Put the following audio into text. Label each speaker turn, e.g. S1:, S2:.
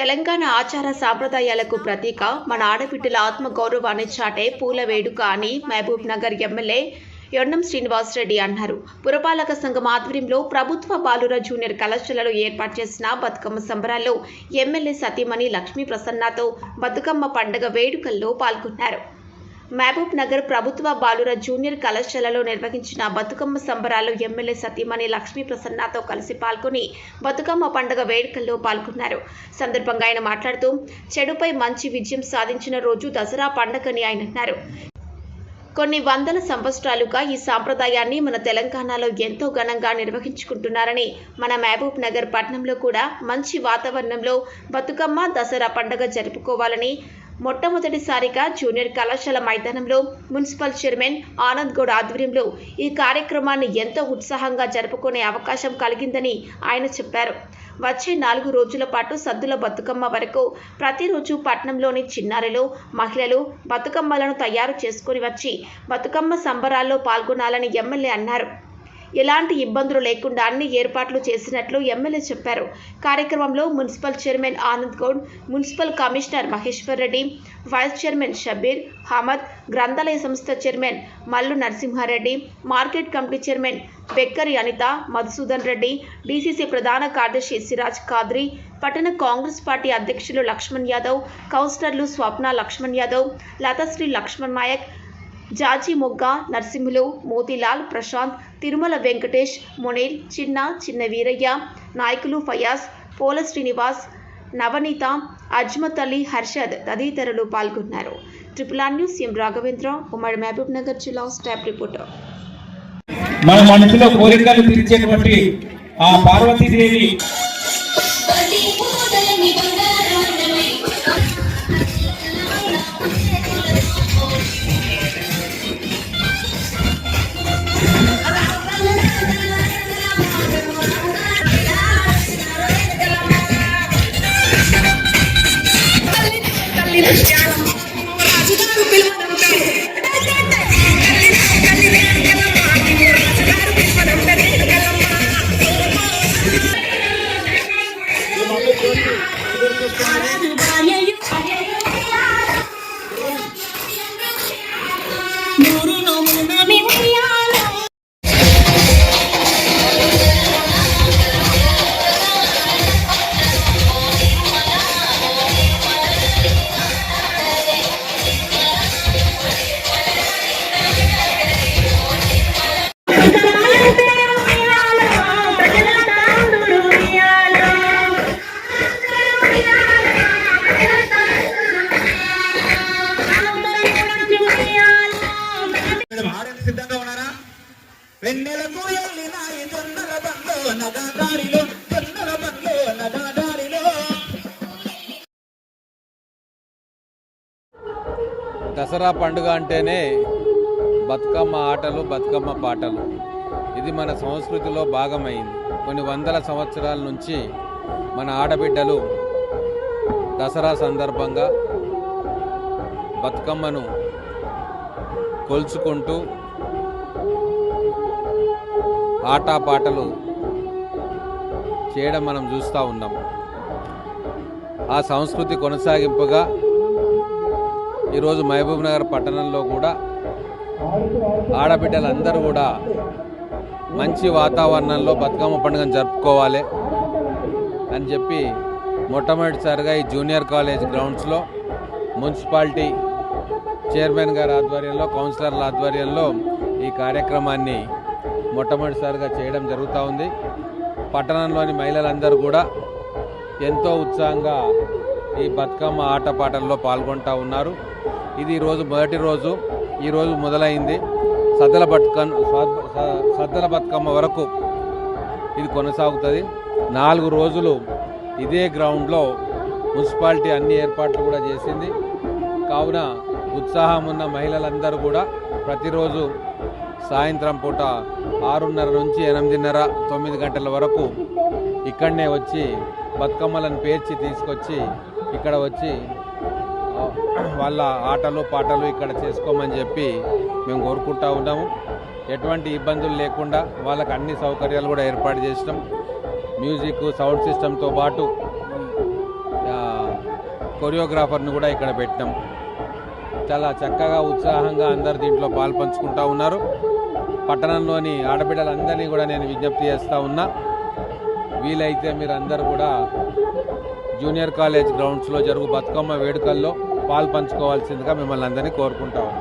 S1: తెలంగాణ ఆచార సాంప్రదాయాలకు ప్రతీక. మన ఆడబిడ్డల ఆత్మగౌరవాన్ని చాటే పూల వేడుక అని మహబూబ్ నగర్ ఎమ్మెల్యే యొన్నం శ్రీనివాసరెడ్డి అన్నారు. పురపాలక సంఘం ఆధ్వర్యంలో ప్రభుత్వ బాలుర జూనియర్ కళాశాలలో ఏర్పాటు చేసిన బతుకమ్మ సంబరాల్లో ఎమ్మెల్యే సతీమణి లక్ష్మీ ప్రసన్నతో బతుకమ్మ పండుగ వేడుకల్లో పాల్గొన్నారు. మహబూబ్ నగర్ ప్రభుత్వ బాలుర జూనియర్ కళాశాలలో నిర్వహించిన బతుకమ్మ సంబరాలు ఎమ్మెల్యే సతీమణి లక్ష్మీ ప్రసన్నతో కలిసి పాల్గొని బతుకమ్మ పండుగ వేడుకల్లో పాల్గొన్నారు. సందర్భంగా ఆయన మాట్లాడుతూ చెడుపై మంచి విజయం సాధించిన రోజు దసరా పండుగని ఆయన అన్నారు. కొన్ని వందల సంవత్సరాలుగా ఈ సాంప్రదాయాన్ని మన తెలంగాణలో ఎంతో ఘనంగా నిర్వహించుకుంటున్నారని మన మహబూబ్ నగర్ పట్టణంలో కూడా మంచి వాతావరణంలో బతుకమ్మ దసరా పండుగ జరుపుకోవాలని మొట్టమొదటిసారిగా జూనియర్ కళాశాల మైదానంలో మున్సిపల్ చైర్మన్ ఆనంద్ గౌడ్ ఆధ్వర్యంలో ఈ కార్యక్రమాన్ని ఎంతో ఉత్సాహంగా జరుపుకునే అవకాశం కలిగిందని ఆయన చెప్పారు. వచ్చే నాలుగు రోజుల పాటు సద్దుల బతుకమ్మ వరకు ప్రతిరోజు పట్నంలోని చిన్నారులు మహిళలు బతుకమ్మలను తయారు చేసుకుని వచ్చి బతుకమ్మ సంబరాల్లో పాల్గొనాలని ఎమ్మెల్యే అన్నారు. ఎలాంటి ఇబ్బందులు లేకుండా అన్ని ఏర్పాట్లు చేసినట్లు ఎమ్మెల్యే చెప్పారు. కార్యక్రమంలో municipal chairman Anand Goud municipal commissioner Maheshwar Reddy vice chairman Shabbir Hamad గ్రంథాలయ సంస్థ chairman Mallu Narasimha Reddy market committee chairman Bekkari Anitha Madhusudan Reddy DCC ప్రధాన కార్యదర్శి సిరాజ్ ఖాద్రి పట్టణ కాంగ్రెస్ పార్టీ అధ్యక్షులు లక్ష్మణ్ యాదవ్ కౌన్సిలర్లు స్వప్న లక్ష్మణ్ యాదవ్ లతశ్రీ లక్ష్మణ్ నాయక్ జాజీ మొగ్గ నరసింహులు మోతీలాల్ ప్రశాంత్ తిరుమల వెంకటేష్ మునీల్ చిన్న చిన్న వీరయ్య నాయకులు ఫయాజ్ పోల శ్రీనివాస్ నవనీత అజ్మత్ అలీ హర్షద్ తదితరులు పాల్గొన్నారు. Triple R news M Raghavendra ఉమ్మడి మహబూబ్ నగర్ జిల్లా స్టాఫ్ రిపోర్టర్.
S2: మన మనసులో కోరికలు తీర్చేటువంటి ఆ పార్వతీదేవి
S3: Yeah. వెన్నెలకు వెళ్ళిన జొన్నల బండ్లో నగదారిలో జొన్నల బండ్లో నగదారిలో.
S4: దసరా పండుగ అంటేనే బతుకమ్మ ఆటలు బతుకమ్మ పాటలు. ఇది మన సంస్కృతిలో భాగమైంది. కొన్ని వందల సంవత్సరాల నుంచి మన ఆడబిడ్డలు దసరా సందర్భంగా బతుకమ్మను కొలుచుకుంటూ ఆటపాటలు చేయడం మనం చూస్తూ ఉన్నాం. ఆ సంస్కృతి కొనసాగింపుగా ఈరోజు మహబూబ్ నగర్ పట్టణంలో కూడా ఆడబిడ్డలందరూ కూడా మంచి వాతావరణంలో బతుకమ్మ పండుగను జరుపుకోవాలి అని చెప్పి మొట్టమొదటిసారిగా ఈ జూనియర్ కాలేజ్ గ్రౌండ్స్లో మున్సిపాలిటీ చైర్మన్ గారి ఆధ్వర్యంలో కౌన్సిలర్ల ఆధ్వర్యంలో ఈ కార్యక్రమాన్ని మొట్టమొదటిసారిగా చేయడం జరుగుతూ ఉంది. పట్టణంలోని మహిళలందరూ కూడా ఎంతో ఉత్సాహంగా ఈ బతుకమ్మ ఆటపాటల్లో పాల్గొంటూ ఉన్నారు. ఇది ఈరోజు మొదటి రోజు. ఈరోజు మొదలైంది. సద్దల బతుకమ్మ సద్దల బతుకమ్మ వరకు ఇది కొనసాగుతుంది. నాలుగు రోజులు ఇదే గ్రౌండ్లో మున్సిపాలిటీ అన్ని ఏర్పాట్లు కూడా చేసింది. కావున ఉత్సాహం ఉన్న మహిళలందరూ కూడా ప్రతిరోజు సాయంత్రం పూట ఆరున్నర నుంచి ఎనిమిదిన్నర తొమ్మిది గంటల వరకు ఇక్కడనే వచ్చి బతుకమ్మలను పేర్చి తీసుకొచ్చి ఇక్కడ వచ్చి వాళ్ళ ఆటలు పాటలు ఇక్కడ చేసుకోమని చెప్పి మేము కోరుకుంటా ఉన్నాము. ఎటువంటి ఇబ్బందులు లేకుండా వాళ్ళకి అన్ని సౌకర్యాలు కూడా ఏర్పాటు చేసినాం. మ్యూజిక్ సౌండ్ సిస్టంతో పాటు కొరియోగ్రాఫర్ను కూడా ఇక్కడ పెట్టినాం. చాలా చక్కగా ఉత్సాహంగా అందరు దీంట్లో పాల్పంచుకుంటా ఉన్నారు. పట్టణంలోని ఆడబిడ్డలందరినీ కూడా నేను విజ్ఞప్తి చేస్తూ ఉన్నా. వీలైతే మీరు అందరు కూడా జూనియర్ కాలేజ్ గ్రౌండ్స్లో జరుగు బతుకమ్మ వేడుకల్లో పాలు పంచుకోవాల్సిందిగా మిమ్మల్ని అందరినీ కోరుకుంటా ఉన్నాను